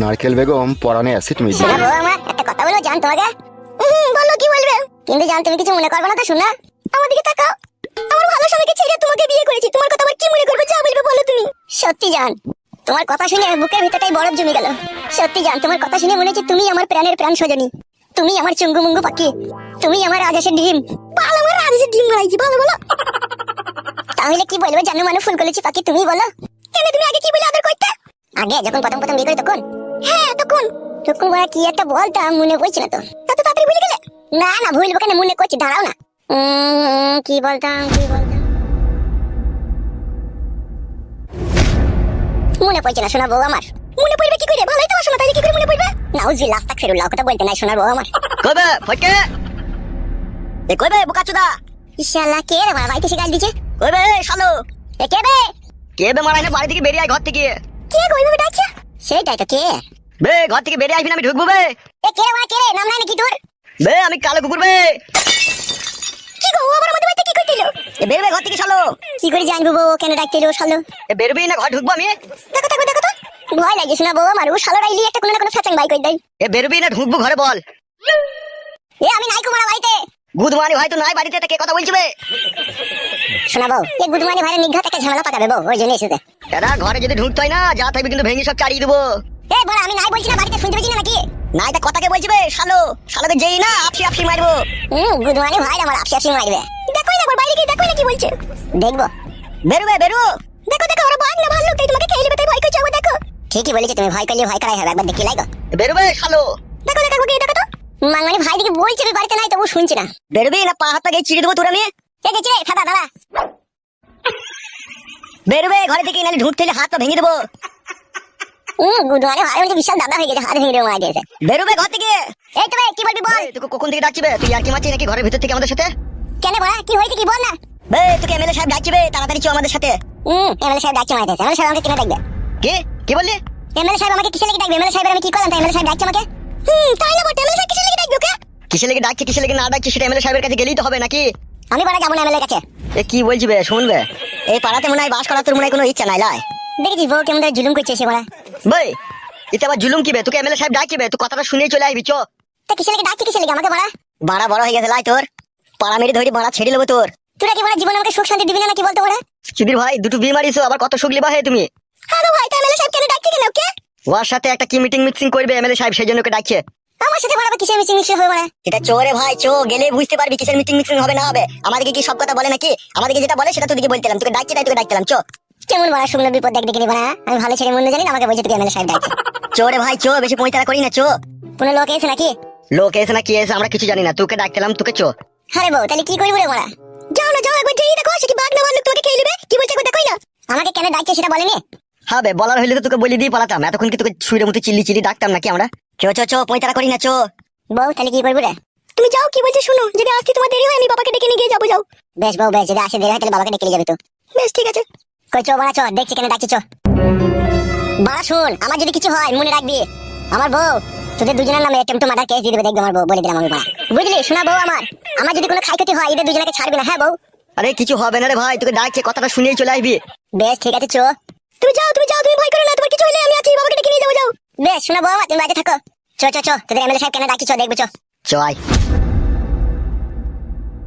নারকেল বেগম পরানে অ্যাসিড মিশিয়ে শোনা আমার একটা কথা বলব জান তোমাকে হুম, বলো কি বলবে? কিন্তু জান তুমি কিছু মনে করবে না তো শোনা। আমার দিকে তাকাও। আমার ভালো স্বামীকে ছেড়ে তোমাকে বিয়ে করেছি। তোমার কথা আবার কি মনে করবে? যা বলবে বলো তুমি। সত্যি জান তোমার কথা শুনে বুকের ভিতরটাই বরফ জমে গেল। সত্যি জান তোমার কথা শুনে মনে হচ্ছে তুমি আমার প্রাণের প্রাণ সজনী। তুমি আমার চুঙ্গু মুঙ্গু পাখি। তুমি আমার রাজেশের ডিম। ভালো আমার রাজেশের ডিম মারাইছি ভালো বলো। তাহলে কি বলবে? জানো মানে ফুল করেছি পাখি তুমি বলো। কেন তুমি আগে কি বলে আদর করতে? আগে যখন প্রথম প্রথম বিয়ে করি তখন? হ্যাঁ তখন। তখন কি একটা বলতাম মনে পড়ছে না তো। তত তাড়াতাড়ি ভুলে গেলে? না না ভুলবো কেন? মনে করছি দাঁড়াও না। কি বলতাম কি বলতাম? মনে পড়ছে না শোনা বউ আমার। মনে পড়বে কি করে? ভালোই তো শোনা তাহলে কি করে মনে পড়বে? নাউজি লাস্ট তাক ফেরুল্লাহ কথা বলতে নাই শোনার বউ আমার। কবে ফটকে? এ কবে বোকাচোদা কে রে মারা বাড়িতে শিকাল দিছে কবে শালো? এ কে বে? কে বে মারাই না বাড়ি থেকে বেরিয়ে আয় ঘর থেকে। কে ওইভাবে ডাকছে? সেইটাই তো কে? বে ঘর থেকে বেরিয়ে আসবি না আমি ঢুকবো বে। এ কে মারা কে রে? নাম নাই নাকি তোর? বে আমি কালো কুকুর বে। কি গো ও আবার আমাদের বাড়িতে কি করছিল? এ বেরবে ঘর থেকে শালো কি করে জানব বউ কেন ডাকছিল শালো এ বেরবি না ঘর ঢুকবো আমি। দেখো দেখো দেখো তো। ভয় লাগে শোনা বউ আমার ও শালোরা ইলি একটা কোনো না কোনো ফ্যাচাং বাই করে দেয়। এ বেরবি না ঢুকবো ঘরে বল। এ আমি নাই কুমারা বাড়িতে। গুদমানি ভাই তো নাই বাড়িতে তা কে কথা বলছি বে? শোনা বউ এ গুদমানি ভাইয়ের নিঘাত একটা ঝামেলা পাকাবে বউ ওই জন্য এসেছে। দাদা ঘরে যদি ঢুকতে হয় না যা থাকবি কিন্তু ভেঙে সব চাড়িয়ে দেবো। এ বড় আমি নাই বলছি না বাড়িতে শুনতে না নাকি? নাই তা কথা কে বলছি বে শালো। শালোকে যেই না আপসি আপসি মারবো। হুম গুদমানি ভাই আমার আপসি আপসি মারবে। দেখোই না একবার বাইরে গিয়ে দেখোই না কি বলছে। দেখব। বেরোবে বেরো। দেখো দেখো ওরা বাঘ না ভালো তাই তোমাকে খেয়ে নেবে তাই ভয় করছে দেখো। ঠিকই বলেছে তুমি ভয় করলে ভয় করাই হবে একবার দেখি লাগো বেরোবে শালো। দেখো দেখো দেখো তো। মাঙ্গানি ভাই দিকে বলছে বাড়িতে নাই তবু শুনছি না। বেরোবি না পা হাত পা গিয়ে চিড়ে দেবো তোর আমি এ গেছি রে ফাদা দাঁড়া বেরোবে ঘরে থেকে নাহলে ঢুকতে হাত পা ভেঙে দেবো। বিশাল দাদা হয়ে গেছে হাত ভেঙে মারা দিয়েছে বেরোবে ঘর থেকে। এই তো ভাই কি বলবি বল? এই, তোকে কখন থেকে ডাকছিবে তুই আর কি মারছিস নাকি ঘরের ভিতর থেকে আমাদের সাথে? কেন কি হয়েছে কি বল না। বে তোকে এমএলএ সাহেব ডাকছিবে তাড়াতাড়ি চো আমাদের সাথে। হুম এমএলএ সাহেব ডাকছে মারা দিয়েছে এমএলএ সাহেব আমাকে কেন ডাকবে কি? কি বললি? এমএলএ সাহেব আমাকে লেগে ডাকবে? এমএলএ সাহেবের আমি কি করলাম? তাই এমএলএ সাহেব ডাকছে আমাকে? হুম তাই না বটে এমএলএ সাহেব লেগে ডাকবে ওকে? কিসে লেগে ডাকছে কিসে লেগে না ডাকছে সেটা এমএলএ সাহেবের কাছে গেলেই তো হবে নাকি? আমি বড়া যাব না এমএলএ কাছে। এ কি বলছি বে শুনবে এই পাড়াতে মনে হয় বাস করার তোর মনে হয় কোনো ইচ্ছা নাই লাই দেখেছিস বউ কেমন জুলুম করছে সে বড়া বই এটা আবার জুলুম কি বে? তোকে এমএলএ সাহেব ডাকছিবে তুই কথাটা শুনেই চলে আসবি চো। তা কিসের লেগে ডাকছে কিসের লেগে? আমাকে বড়া বাড়া বড় হয়ে গেছে লাই তোর। পাড়া মেরে ধরে বাড়া ছেড়ে নেব তোর। তোরা কি বড়া জীবনে আমাকে সুখ শান্তি দিবি না নাকি বলতো বড়া সুধীর ভাই দুটো বিয়ে মারিস আবার কত সুখ লিবা হে তুমি? হ্যাঁ ভাই তাই এমএলএ সাহেব কেন ডাকছে কেন? ওকে ওর সাথে একটা কি মিটিং মিটিং করবে এমএলএ সাহেব সেই জন্য ওকে ডাকছে। আমার সাথে কিসের মিচিং মিচিং হবে বড়া এটা চোরে ভাই চো গেলে বুঝতে পারবি কিসের মিটিং মিটিং হবে না হবে। আমাদেরকে কি সব কথা বলে নাকি? আমাদেরকে যেটা বলে সেটা তোকে বলতেলাম তোকে ডাকছে তাই তোকে ডাকতেলাম চো কেমন বড়া শুকনো বিপদ দেখ বড়া আমি ভালো ছেলে মন্দ জানি না আমাকে বলছে তুই এমএলএ সাহেব ডাকছে চোরে ভাই চো বেশি পঁয়তারা করি না চো কোনো লোক এসে নাকি? লোক এসে না কি এসে আমরা কিছু জানি না। তোকে ডাকতেলাম তোকে চো আরে বউ তাহলে কি করব রে বড়া যাও না যাও একবার যেই দেখো সে কি বাঘ না ভাল্লুক তোকে খেয়ে নেবে? কি বলছে একবার দেখোই না। আমাকে কেন ডাকছে সেটা বলেনি? হবে বলার হইলে তো তোকে বলে দিয়ে পালাতাম। এতক্ষণ কি তোকে ছুঁড়ে মতো চিল্লি চিল্লি ডাকতাম নাকি আমরা? চো চো চো পঁয়তারা করি না চো। বউ তাহলে কি করব রে? তুমি যাও কি বলছে শুনো। যদি আসতে তোমার দেরি হয় আমি বাবাকে ডেকে নিয়ে গিয়ে যাব যাও। বেশ বউ বেশ যদি আসে দেরি হয় তাহলে বাবাকে ডেকে নিয়ে যাবে তো। বেশ ঠিক আছে। কই চো বাড়া চো দেখছি কেন ডাকছি চো। বাড়া শুন আমার যদি কিছু হয় মনে রাখবি। আমার বউ তোদের দুজনের নামে টেম্পটো মার্ডার কেস দিয়ে দেবে দেখবে আমার বউ বলে দিলাম আমি বাড়া। বুঝলি? শোনা বউ আমার আমার যদি কোনো ক্ষয়ক্ষতি হয় এদের দুজনকে ছাড়বি না হ্যাঁ বউ? আরে কিছু হবে না রে ভাই তোকে ডাকছে কথাটা শুনেই চলে আসবি। বেশ ঠিক আছে চো। তুমি যাও তুমি যাও তুমি ভয় করো না তোমার কিছু হলে আমি আছি বাবাকে ডেকে নিয়ে যাব যাও। শোনা আমার তুমি বাজে থাকো। চো চো চো, তোদের এমএলএ সাহেব কেন ডাকি, চো, দেখব, চো। চয়